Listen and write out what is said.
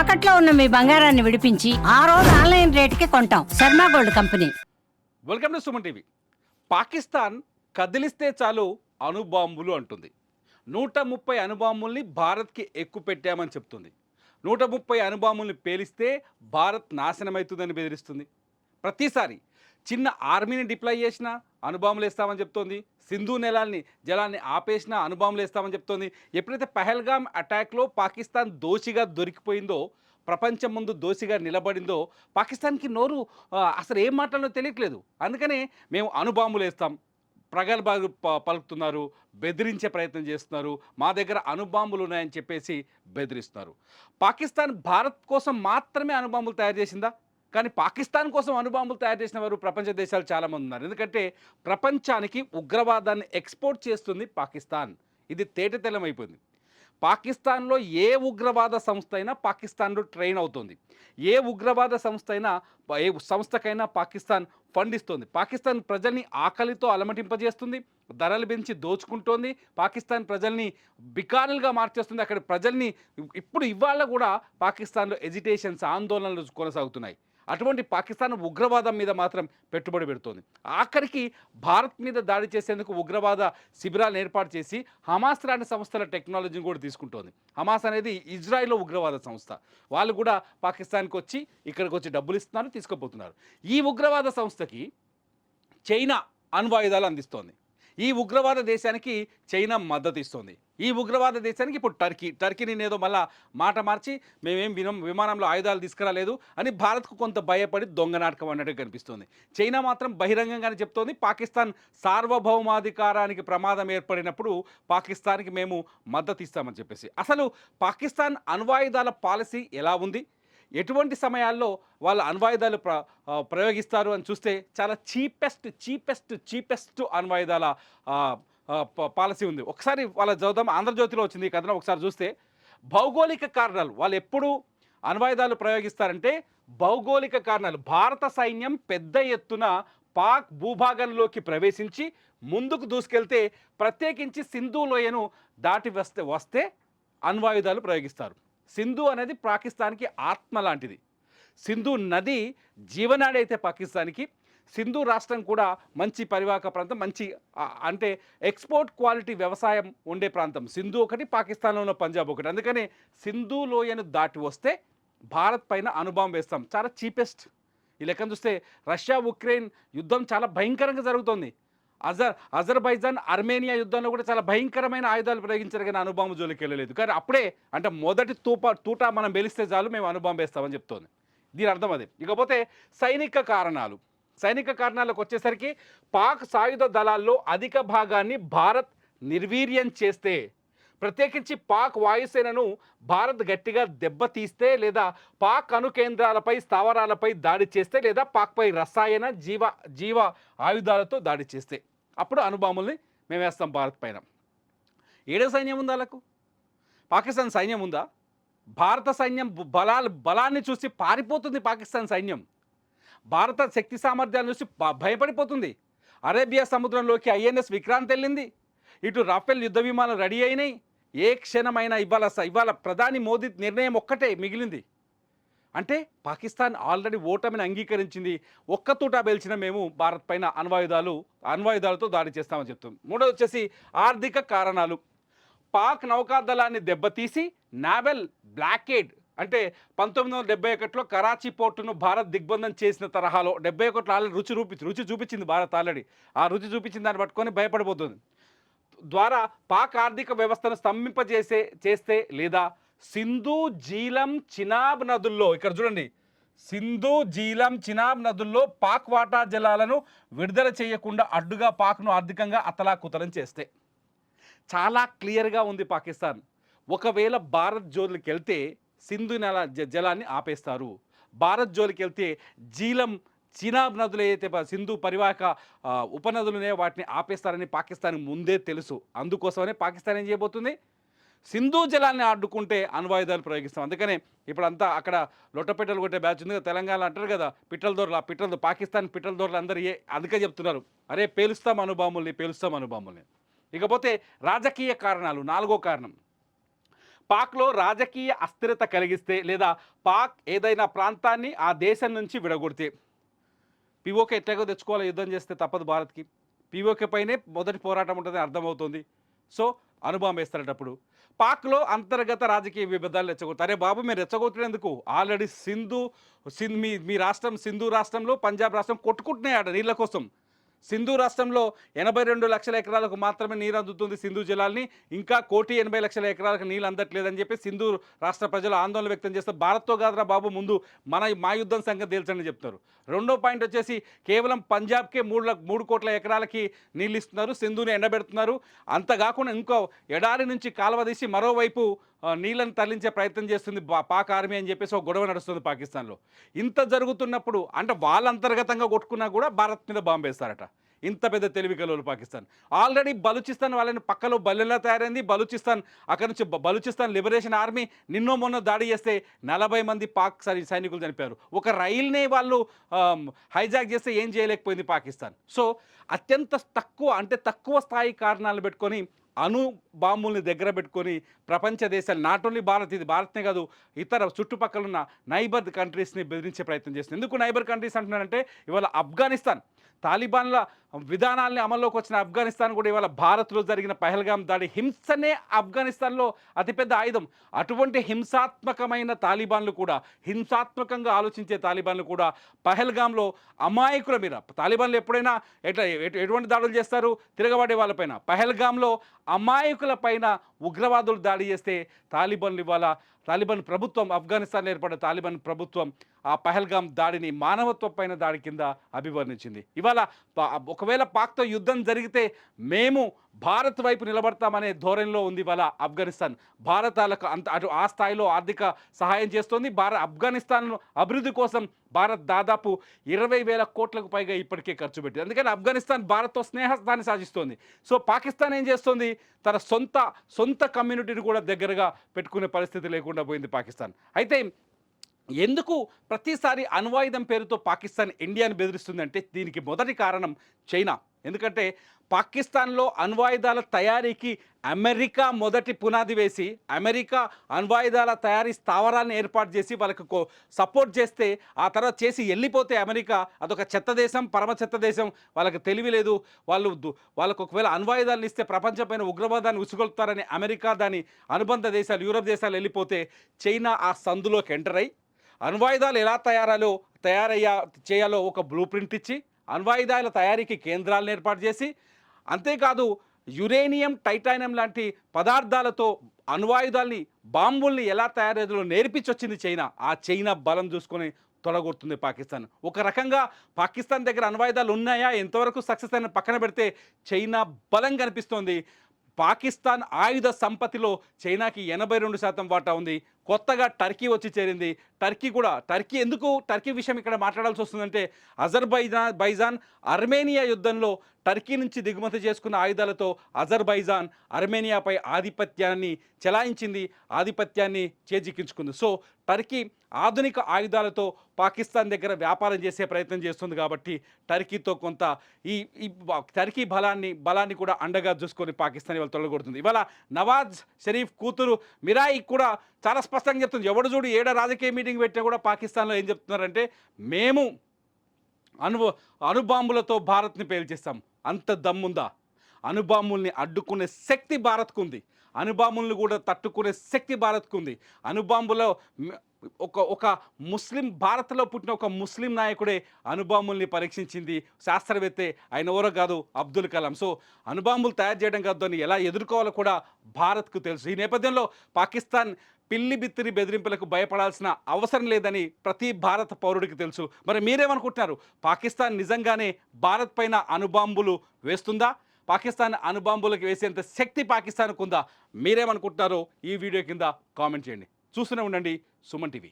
తాకట్లో ఉన్న మీ బంగారాన్ని విడిపించి ఆ రోజు ఆన్లైన్ రేటుకి కొంటాం. Sharma gold company. Welcome to Suman TV. Pakistan కదిలిస్తే చాలు అణుబాంబులు అంటుంది. నూట ముప్పై అణుబాంబుల్ని భారత్కి ఎక్కువ పెట్టామని చెప్తుంది. నూట ముప్పై అణుబాంబుల్ని పేలిస్తే భారత్ నాశనమవుతుందని బెదిరిస్తుంది. ప్రతిసారి చిన్న ఆర్మీని డిప్లాయ్ చేసినా అణుబాంబులు వేస్తామని చెప్తోంది. సింధు నెలాల్ని జలాన్ని ఆపేసిన అణుబాంబులు వేస్తామని చెప్తోంది. ఎప్పుడైతే పహల్గామ్ అటాక్లో పాకిస్తాన్ దోషిగా దొరికిపోయిందో ప్రపంచం ముందు దోషిగా నిలబడిందో పాకిస్తాన్కి నోరు అసలు ఏం మాట్లాడో తెలియట్లేదు. అందుకనే మేము అనుబాంబులు వేస్తాం. ప్రగల్భాలు ప- పలుకుతున్నారు బెదిరించే ప్రయత్నం చేస్తున్నారు మా దగ్గర అణుబాంబులు ఉన్నాయని చెప్పేసి బెదిరిస్తున్నారు. పాకిస్తాన్ భారత్ కోసం మాత్రమే అణుబాంబులు తయారు చేసిందా? కానీ పాకిస్తాన్ కోసం అణుబాంబులు తయారు చేసిన వారు ప్రపంచ దేశాలు చాలామంది ఉన్నారు. ఎందుకంటే ప్రపంచానికి ఉగ్రవాదాన్ని ఎక్స్పోర్ట్ చేస్తుంది పాకిస్తాన్. ఇది తేటతెల్లమైపోయింది పాకిస్తాన్లో ఏ ఉగ్రవాద సంస్థ అయినా పాకిస్తాన్లో ట్రైన్ అవుతుంది. ఏ ఉగ్రవాద సంస్థ అయినా ఏ సంస్థకైనా పాకిస్తాన్ ఫండ్ ఇస్తుంది. పాకిస్తాన్ ప్రజల్ని ఆకలితో అలమటింపజేస్తుంది ధరలు పెంచి దోచుకుంటోంది పాకిస్తాన్ ప్రజల్ని బికారులుగా మార్చేస్తుంది. అక్కడ ప్రజల్ని ఇప్పుడు ఇవాళ కూడా పాకిస్తాన్లో ఎజిటేషన్స్ ఆందోళనలు కొనసాగుతున్నాయి. అటువంటి పాకిస్తాన్ ఉగ్రవాదం మీద మాత్రం పెట్టుబడి పెడుతోంది. ఆఖరికి భారత్ మీద దాడి చేసేందుకు ఉగ్రవాద శిబిరాలను ఏర్పాటు చేసి హమాస్ లాంటి సంస్థల టెక్నాలజీని కూడా తీసుకుంటోంది. హమాస్ అనేది ఇజ్రాయెల్లో ఉగ్రవాద సంస్థ. వాళ్ళు కూడా పాకిస్తాన్కి వచ్చి ఇక్కడికి వచ్చి డబ్బులు ఇస్తున్నారు తీసుకుపోతున్నారు. ఈ ఉగ్రవాద సంస్థకి చైనా అణ్వాయుధాలు అందిస్తోంది. ఈ ఉగ్రవాద దేశానికి చైనా మద్దతు ఇస్తుంది ఈ ఉగ్రవాద దేశానికి ఇప్పుడు టర్కీ టర్కీని ఏదో మళ్ళా మాట మార్చి మేమేం వినం విమానంలో ఆయుధాలు తీసుకురాలేదు అని భారత్కు కొంత భయపడి దొంగ నాటకం అన్నట్టు కనిపిస్తుంది. చైనా మాత్రం బహిరంగంగానే చెప్తోంది పాకిస్తాన్ సార్వభౌమాధికారానికి ప్రమాదం ఏర్పడినప్పుడు పాకిస్తాన్కి మేము మద్దతు ఇస్తామని చెప్పేసి. అసలు పాకిస్తాన్ అణ్వాయుధాల పాలసీ ఎలా ఉంది? ఎటువంటి సమయాల్లో వాళ్ళ అణ్వాయుధాలు ప్ర ప్రయోగిస్తారు అని చూస్తే చాలా చీపెస్ట్ చీపెస్ట్ చీపెస్ట్ అణ్వాయుధాల ప- పాలసీ ఉంది. ఒకసారి వాళ్ళ చదువుదాం ఆంధ్రజ్యోతిలో వచ్చింది ఈ కథనం ఒకసారి చూస్తే భౌగోళిక కారణాలు వాళ్ళు ఎప్పుడు అణ్వాయుధాలు ప్రయోగిస్తారంటే భౌగోళిక కారణాలు. భారత సైన్యం పెద్ద ఎత్తున పాక్ భూభాగంలోకి ప్రవేశించి ముందుకు దూసుకెళ్తే ప్రత్యేకించి సింధు లోయను దాటి వస్తే వస్తే అణ్వాయుధాలు ప్రయోగిస్తారు. సింధు అనేది పాకిస్తాన్కి ఆత్మ లాంటిది. సింధు నది జీవనాడి అయితే పాకిస్తాన్కి సింధు రాష్ట్రం కూడా మంచి పరివాహక ప్రాంతం మంచి అంటే ఎక్స్పోర్ట్ క్వాలిటీ వ్యవసాయం ఉండే ప్రాంతం. సింధు ఒకటి పాకిస్తాన్లో ఉన్న పంజాబ్ ఒకటి. అందుకని సింధు లోయను దాటి వస్తే భారత్ పైన అనుభవం వేస్తాం. చాలా చీపెస్ట్ ఈ లెక్కను చూస్తే రష్యా ఉక్రెయిన్ యుద్ధం చాలా భయంకరంగా జరుగుతోంది. అజర్ అజర్బైజాన్ అర్మేనియా యుద్ధంలో కూడా చాలా భయంకరమైన ఆయుధాలు ప్రయోగించారు కానీ అనుబాంబు జోలికి వెళ్ళలేదు. కానీ అప్పుడే అంటే మొదటి తూప తూట మనం వెలిస్తే చాలు మేము అనుబాంబు వేస్తామని చెప్తోంది. దీని అర్థం అదే. ఇకపోతే సైనిక కారణాలు. సైనిక కారణాలకు వచ్చేసరికి పాక్ సాయుధ దళాల్లో అధిక భాగాన్ని భారత్ నిర్వీర్యం చేస్తే ప్రత్యేకించి పాక్ వాయుసేనను భారత్ గట్టిగా దెబ్బతీస్తే లేదా పాక్ అణుకేంద్రాలపై స్థావరాలపై దాడి చేస్తే లేదా పాక్పై రసాయన జీవ జీవ ఆయుధాలతో దాడి చేస్తే. అప్పుడు అణుబాంబుల్ని మేము వేస్తాం భారత్ పైన. ఏడే సైన్యం ఉందా వాళ్ళకు పాకిస్తాన్ సైన్యం ఉందా? భారత సైన్యం బ- బలాన్ని చూసి పారిపోతుంది పాకిస్తాన్ సైన్యం. భారత శక్తి సామర్థ్యాన్ని చూసి భయపడిపోతుంది. అరేబియా సముద్రంలోకి ఐఎన్ఎస్ విక్రాంత్ వెళ్ళింది. ఇటు రాఫెల్ యుద్ధ విమానాలు రెడీ అయినాయి. ఏ క్షణమైనా ఇవాళ స- ఇవాళ ప్రధాని మోదీ నిర్ణయం ఒక్కటే మిగిలింది. అంటే పాకిస్తాన్ ఆల్రెడీ ఓటమిని అంగీకరించింది. ఒక్క తూట పేల్చిన మేము భారత్ పైన అణ్వాయుధాలు అణ్వాయుధాలతో దాడి చేస్తామని చెప్తాం మూడోది వచ్చేసి ఆర్థిక కారణాలు. పాక్ నౌకాదళాన్ని దెబ్బతీసి నావెల్ బ్లాకేడ్ అంటే పంతొమ్మిది వందల డెబ్బై ఒకటిలో కరాచీ పోర్టును భారత్ దిగ్బంధం చేసిన తరహాలో డెబ్బై ఒకటిలో ఆల్రెడీ రుచి చూపించి రుచి చూపించింది భారత్ ఆల్రెడీ. ఆ రుచి చూపించిన దాన్ని పట్టుకొని భయపడిపోతుంది ద్వారా పాక్ ఆర్థిక వ్యవస్థను స్తంభింపజేసే చేస్తే లేదా సింధు జీలం చినాబ్ నదుల్లో ఇక్కడ చూడండి. సింధు జీలం చినాబ్ నదుల్లో పాక్ వాటా జలాలను విడుదల చేయకుండా అడ్డుగా పాక్ను ఆర్థికంగా అతలాకుతలం చేస్తే. చాలా క్లియర్గా ఉంది పాకిస్తాన్. ఒకవేళ భారత్ జోలికి వెళ్తే సింధు నెల జలాన్ని ఆపేస్తారు. భారత్ జోలికి వెళ్తే జీలం చినాబ్ నదులు ఏదైతే సింధు పరివాహక ఉపనదులునే వాటిని ఆపేస్తారని పాకిస్తాన్ ముందే తెలుసు. అందుకోసమనే పాకిస్తాన్ ఏం చేయబోతుంది? సింధు జలాన్ని అడ్డుకుంటే అణ్వాయుధాలు ప్రయోగిస్తాం. అందుకనే ఇప్పుడంతా అక్కడ లొట్టపెట్టలు కొట్టే బ్యాచ్ ఉంది కదా తెలంగాణ అంటారు కదా పిట్టల దొరలు ఆ పిట్టల పాకిస్తాన్ పిట్టల దొరలు అందరూ ఏ అందుకే చెప్తున్నారు. అరే పేలుస్తాం అనుబాముల్ని పేలుస్తాం అనుబాముల్ని. ఇకపోతే రాజకీయ కారణాలు నాలుగో కారణం. పాక్లో రాజకీయ అస్థిరత కలిగిస్తే లేదా పాక్ ఏదైనా ప్రాంతాన్ని ఆ దేశం నుంచి విడగొడితే పిఓకే ఎట్లాగో తెచ్చుకోవాలి యుద్ధం చేస్తే తప్పదు భారత్కి. పిఓకే పైనే మొదటి పోరాటం ఉంటుందని అర్థమవుతుంది. సో అనుభవం వేస్తారటప్పుడు. పాక్లో అంతర్గత రాజకీయ విభేదాలు రెచ్చగొడతారు అరే బాబు మీరు రెచ్చగొట్టినందుకు ఆల్రెడీ సింధు సింధ్ మీ మీ రాష్ట్రం సింధు రాష్ట్రంలో పంజాబ్ రాష్ట్రం కొట్టుకుంటున్నాయి ఆడ నీళ్ళ కోసం. సింధు రాష్ట్రంలో ఎనభై రెండు లక్షల ఎకరాలకు మాత్రమే నీరు అందుతుంది సింధు జలాల్ని. ఇంకా కోటి ఎనభై లక్షల ఎకరాలకు నీళ్ళు అందట్లేదని చెప్పి సింధు రాష్ట్ర ప్రజలు ఆందోళన వ్యక్తం చేస్తారు భారత్తో కాదురా బాబు ముందు మన మా యుద్ధం సంగతి తేల్చండి చెప్తారు రెండో పాయింట్ వచ్చేసి కేవలం పంజాబ్కే మూడు లక్ష- మూడు కోట్ల ఎకరాలకి నీళ్ళు ఇస్తున్నారు సింధుని ఎండబెడుతున్నారు. అంతకాకుండా ఇంకో ఎడారి నుంచి కాలువ తీసి మరోవైపు నీళ్ళని తరలించే ప్రయత్నం చేస్తుంది పాక్ ఆర్మీ అని చెప్పేసి ఒక గొడవ నడుస్తుంది పాకిస్తాన్లో. ఇంత జరుగుతున్నప్పుడు అంటే వాళ్ళ అంతర్గతంగా కొట్టుకున్నా కూడా భారత్ మీద బాంబు వేస్తారట. ఇంత పెద్ద తెలివి కలవలు పాకిస్తాన్. ఆల్రెడీ బలూచిస్తాన్ వాళ్ళని పక్కలో బల్లెలా తయారైంది. బలూచిస్తాన్ అక్కడ నుంచి బలుచిస్తాన్ బలూచిస్తాన్ లిబరేషన్ ఆర్మీ నిన్నో మొన్న దాడి చేస్తే నలభై మంది పాక్ సై- సైనికులు చనిపోయారు. ఒక రైల్నే వాళ్ళు హైజాక్ చేస్తే ఏం చేయలేకపోయింది పాకిస్తాన్. సో అత్యంత తక్కువ అంటే తక్కువ స్థాయి కారణాలు పెట్టుకొని అణు బాంబుల్ని దగ్గర పెట్టుకొని ప్రపంచ దేశాలు నాట్ ఓన్లీ భారత్ ఇది భారత్నే కాదు ఇతర చుట్టుపక్కల ఉన్న నైబర్ కంట్రీస్ని బెదిరించే ప్రయత్నం చేస్తుంది. ఎందుకు నైబర్ కంట్రీస్ అంటున్నారంటే ఇవాళ ఆఫ్ఘనిస్తాన్ తాలిబాన్ల విధానాల్ని అమల్లోకి వచ్చిన ఆఫ్ఘనిస్తాన్ కూడా ఇవాళ భారత్లో జరిగిన పహల్గాం దాడి హింసనే ఆఫ్ఘనిస్తాన్లో అతిపెద్ద ఆయుధం. అటువంటి హింసాత్మకమైన తాలిబాన్లు కూడా హింసాత్మకంగా ఆలోచించే తాలిబాన్లు కూడా పహల్గాంలో అమాయకుల మీద తాలిబాన్లు ఎప్పుడైనా ఎట్లా ఎటు- ఎటువంటి దాడులు చేస్తారు? తిరగబడే వాళ్ళపైన పహల్గాంలో అమాయకుల పైన ఉగ్రవాదులు దాడి చేస్తే తాలిబాన్లు ఇవాళ తాలిబాన్ ప్రభుత్వం ఆఫ్ఘనిస్తాన్లో ఏర్పడిన తాలిబాన్ ప్రభుత్వం ఆ పహల్గాం దాడిని మానవత్వపైన దాడి కింద అభివర్ణించింది. ఇవాళ పా- ఒకవేళ పాక్తో యుద్ధం జరిగితే మేము భారత్ వైపు నిలబడతామనే ధోరణిలో ఉంది ఇవాళ ఆఫ్ఘనిస్తాన్. భారత్ వాళ్ళకు అంత అటు ఆ స్థాయిలో ఆర్థిక సహాయం చేస్తోంది. భారత్ ఆఫ్ఘనిస్తాన్ అభివృద్ధి కోసం భారత్ దాదాపు ఇరవై వేల కోట్లకు పైగా ఇప్పటికే ఖర్చు పెట్టింది. అందుకని ఆఫ్ఘనిస్తాన్ భారత్తో స్నేహస్థాన్ని సాధిస్తోంది. సో పాకిస్తాన్ ఏం చేస్తుంది? తన సొంత సొంత కమ్యూనిటీని కూడా దగ్గరగా పెట్టుకునే పరిస్థితి లేకుండా పోయింది పాకిస్తాన్. అయితే ఎందుకు ప్రతిసారి అణ్వాయుధం పేరుతో పాకిస్తాన్ ఇండియాను బెదిరిస్తుందంటే దీనికి మొదటి కారణం చైనా. ఎందుకంటే పాకిస్తాన్లో అణ్వాయుధాల తయారీకి అమెరికా మొదటి పునాది వేసి అమెరికా అణ్వాయుధాల తయారీ స్థావరాన్ని ఏర్పాటు చేసి వాళ్ళకు కో- సపోర్ట్ చేస్తే ఆ తర్వాత చేసి వెళ్ళిపోతే అమెరికా అదొక చెత్త దేశం పరమ చెత్త దేశం. వాళ్ళకి తెలివి లేదు. వాళ్ళు వాళ్ళకు ఒకవేళ అణ్వాయుధాలను ఇస్తే ప్రపంచమైన ఉగ్రవాదాన్ని ఉసుగొలుపుతారని అమెరికా దాని అనుబంధ దేశాలు యూరప్ దేశాలు వెళ్ళిపోతే చైనా ఆ సందులోకి ఎంటర్ అయి అణ్వాయుధాలు ఎలా తయారాలో తయారయ్యా చేయాలో ఒక బ్లూ ప్రింట్ ఇచ్చి అణ్వాయుధాల తయారీకి కేంద్రాలను ఏర్పాటు చేసి అంతేకాదు యురేనియం టైటానియం లాంటి పదార్థాలతో అణ్వాయుధాల్ని బాంబుల్ని ఎలా తయారయ్యేదో నేర్పించొచ్చింది చైనా. ఆ చైనా బలం చూసుకొని తొలగొడుతుంది పాకిస్తాన్. ఒక రకంగా పాకిస్తాన్ దగ్గర అణ్వాయుధాలు ఉన్నాయా? ఎంతవరకు సక్సెస్ అయిన పక్కన పెడితే చైనా బలం కనిపిస్తోంది. పాకిస్తాన్ ఆయుధ సంపత్తిలో చైనాకి ఎనభై రెండు శాతం వాటా ఉంది. కొత్తగా టర్కీ వచ్చి చేరింది. టర్కీ కూడా టర్కీ ఎందుకు టర్కీ విషయం ఇక్కడ మాట్లాడాల్సి వస్తుందంటే అజర్బైజాన్ బైజాన్ అర్మేనియా యుద్ధంలో టర్కీ నుంచి దిగుమతి చేసుకున్న ఆయుధాలతో అజర్బైజాన్ అర్మేనియాపై ఆధిపత్యాన్ని చెలాయించింది ఆధిపత్యాన్ని చేజిక్కించుకుంది. సో టర్కీ ఆధునిక ఆయుధాలతో పాకిస్తాన్ దగ్గర వ్యాపారం చేసే ప్రయత్నం చేస్తుంది కాబట్టి టర్కీతో కొంత ఈ ఈ టర్కీ బలాన్ని బలాన్ని కూడా అండగా చూసుకొని పాకిస్తాన్ ఇవాళ తొలగొడుతుంది. ఇవాళ నవాజ్ షరీఫ్ కూతురు మిరాయి కూడా చాలా అస్పష్టంగా చెప్తుంది. ఎవడు చూడు ఏడ రాజకీయ మీటింగ్ పెట్టినా కూడా పాకిస్తాన్లో ఏం చెప్తున్నారంటే మేము అణు అణుబాంబులతో భారత్ని పేల్చేస్తాం. అంత దమ్ముందా? అణుబాంబుల్ని అడ్డుకునే శక్తి భారత్కు ఉంది అణుబాంబుల్ని కూడా తట్టుకునే శక్తి భారత్కు ఉంది అణుబాంబులో ఒక ఒక ముస్లిం భారత్లో పుట్టిన ఒక ముస్లిం నాయకుడే అణుబాంబుల్ని పరీక్షించింది. శాస్త్రవేత్తే ఆయన ఎవరో కాదు అబ్దుల్ కలాం. సో అణుబాంబులు తయారు చేయడం కాదు అని ఎలా ఎదుర్కోవాలో కూడా భారత్కు తెలుసు. ఈ నేపథ్యంలో పాకిస్తాన్ పిల్లి బిత్తిరి బెదిరింపులకు భయపడాల్సిన అవసరం లేదని ప్రతి భారత పౌరుడికి తెలుసు. మరి మీరేమనుకుంటున్నారు? పాకిస్తాన్ నిజంగానే భారత్ పైన అణుబాంబులు వేస్తుందా? పాకిస్తాన్ అణుబాంబులకు వేసేంత శక్తి పాకిస్తాన్కు ఉందా మీరేమనుకుంటున్నారో ఈ వీడియో కింద కామెంట్ చేయండి. చూస్తూనే ఉండండి సుమన్ టీవీ.